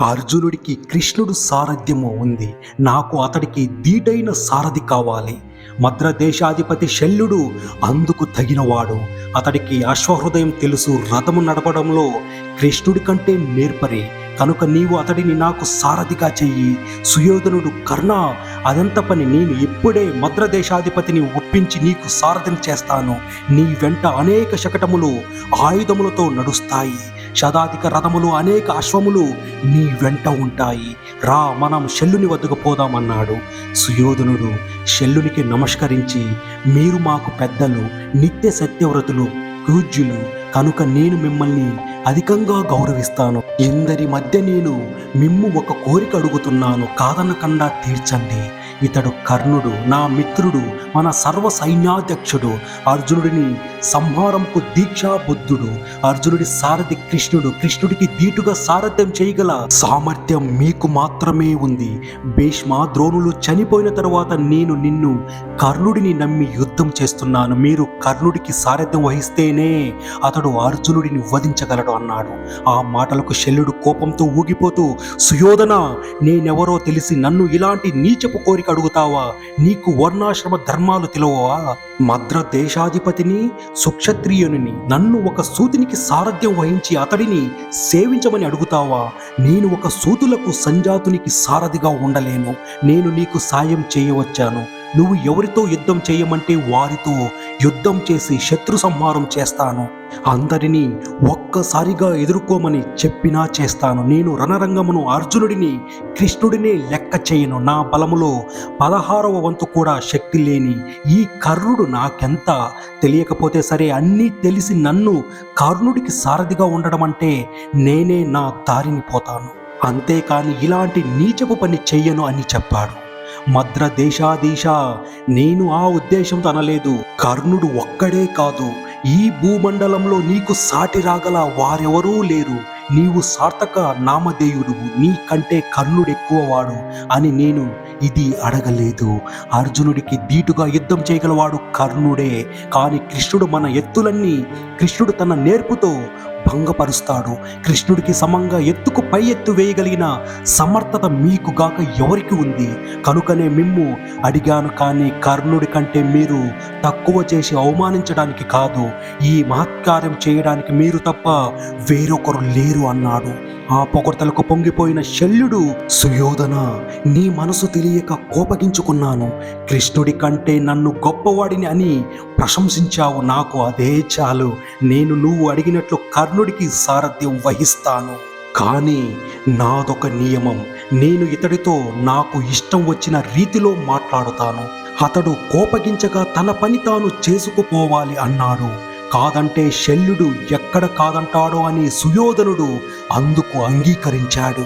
అర్జునుడికి కృష్ణుడు సారథ్యము ఉంది. నాకు అతడికి దీటైన సారథి కావాలి. మద్రదేశాధిపతి శల్యుడు అందుకు తగినవాడు. అతడికి అశ్వహృదయం తెలుసు. రథము నడపడంలో కృష్ణుడి కంటే నేర్పరి కనుక నీవు అతడిని నాకు సారథిగా చెయ్యి. సుయోధనుడు కర్ణ అదంత పని నేను ఇప్పుడే మద్ర దేశాధిపతిని ఒప్పించి నీకు సారథిని చేస్తాను. నీ వెంట అనేక శకటములు ఆయుధములతో నడుస్తాయి. శతాధిక రథములు అనేక అశ్వములు నీ వెంట ఉంటాయి. రా మనం శల్లుని వద్దకు పోదామన్నాడు. సుయోధనుడు శల్లునికి నమస్కరించి మీరు మాకు పెద్దలు నిత్య సత్యవ్రతులు పూజ్యులు కనుక నేను మిమ్మల్ని అధికంగా గౌరవిస్తాను. ఇందరి మధ్య నేను మిమ్ము ఒక కోరిక అడుగుతున్నాను. కాదనకుండా తీర్చండి. ఇతడు కర్ణుడు నా మిత్రుడు మన సర్వ సైన్యాధ్యక్షుడు అర్జునుడిని సంహారంకు దీక్షాబుద్ధుడు అర్జునుడి సారథి కృష్ణుడు కృష్ణుడికి దీటుగా సారథ్యం చేయగల సామర్థ్యం మీకు మాత్రమే ఉంది. భీష్మ ద్రోణులు చనిపోయిన తర్వాత నేను నిన్ను కర్ణుడిని నమ్మి యుద్ధం చేస్తున్నాను. మీరు కర్ణుడికి సారథ్యం వహిస్తేనే అతడు అర్జునుడిని వధించగలడు అన్నాడు. ఆ మాటలకు శల్యుడు కోపంతో ఊగిపోతూ సుయోధన నేనెవరో తెలిసి నన్ను ఇలాంటి నీచపు కోరిక అడుగుతావా? నీకు వర్ణాశ్రమ ధర్మ ధర్మాలు తెలియవా మద్ర దేశాధిపతిని సుక్షత్రియుని నన్ను ఒక సూతునికి సారథ్యం వహించి అతడిని సేవించమని అడుగుతావా? నేను ఒక సూతులకు సంజాతునికి సారథిగా ఉండలేను. నేను నీకు సాయం చేయవచ్చాను. నువ్వు ఎవరితో యుద్ధం చేయమంటే వారితో యుద్ధం చేసి శత్రు సంహారం చేస్తాను. అందరినీ ఒక్కసారిగా ఎదుర్కోమని చెప్పినా చేస్తాను. నేను రణరంగమును అర్జునుడిని కృష్ణుడినే లెక్క చేయను. నా బలములో పదహారవ వంతు కూడా శక్తి లేని ఈ కర్ణుడు నాకెంత తెలియకపోతే సరే అన్నీ తెలిసి నన్ను కర్ణుడికి సారథిగా ఉండడం అంటే నేనే నా దారిని పోతాను. అంతేకాని ఇలాంటి నీచపు పని చెయ్యను అని చెప్పాడు. మద్ర దేశాధీశ నేను ఆ ఉద్దేశంతో అనలేదు కర్ణుడు ఒక్కడే కాదు ఈ భూమండలంలో నీకు సాటి రాగల వారెవరూ లేరు. నీవు సార్థక నామధేయుడు నీ కంటే కర్ణుడు అని నేను ఇది అడగలేదు. అర్జునుడికి దీటుగా యుద్ధం చేయగలవాడు కర్ణుడే. కానీ కృష్ణుడు మన ఎత్తులన్నీ కృష్ణుడు తన నేర్పుతో భంగపరుస్తాడు. కృష్ణుడికి సమంగా ఎత్తుకు పై ఎత్తు వేయగలిగిన సమర్థత మీకు గాక ఎవరికి ఉంది? కనుకనే మిమ్ము అడిగాను కానీ కర్ణుడి కంటే మీరు తక్కువ చేసి అవమానించడానికి కాదు. ఈ మహత్కార్యం చేయడానికి మీరు తప్ప వేరొకరు లేరు అన్నాడు. ఆ పొగడ్తలకు పొంగిపోయిన శల్యుడు సుయోధన నీ మనసు తెలియక కోపగించుకున్నాను. కృష్ణుడి కంటే నన్ను గొప్పవాడిని అని ప్రశంసించావు నాకు అదే చాలు. నేను నువ్వు అడిగినట్లు కర్ణుడికి సారథ్యం వహిస్తాను. కానీ నాదొక నియమం. నేను ఇతడితో నాకు ఇష్టం వచ్చిన రీతిలో మాట్లాడుతాను. అతడు కోపగించగా తన పని తాను చేసుకుపోవాలి అన్నాడు. కాదంటే శల్యుడు ఎక్కడ కాదంటాడో అని సుయోధనుడు అందుకు అంగీకరించాడు.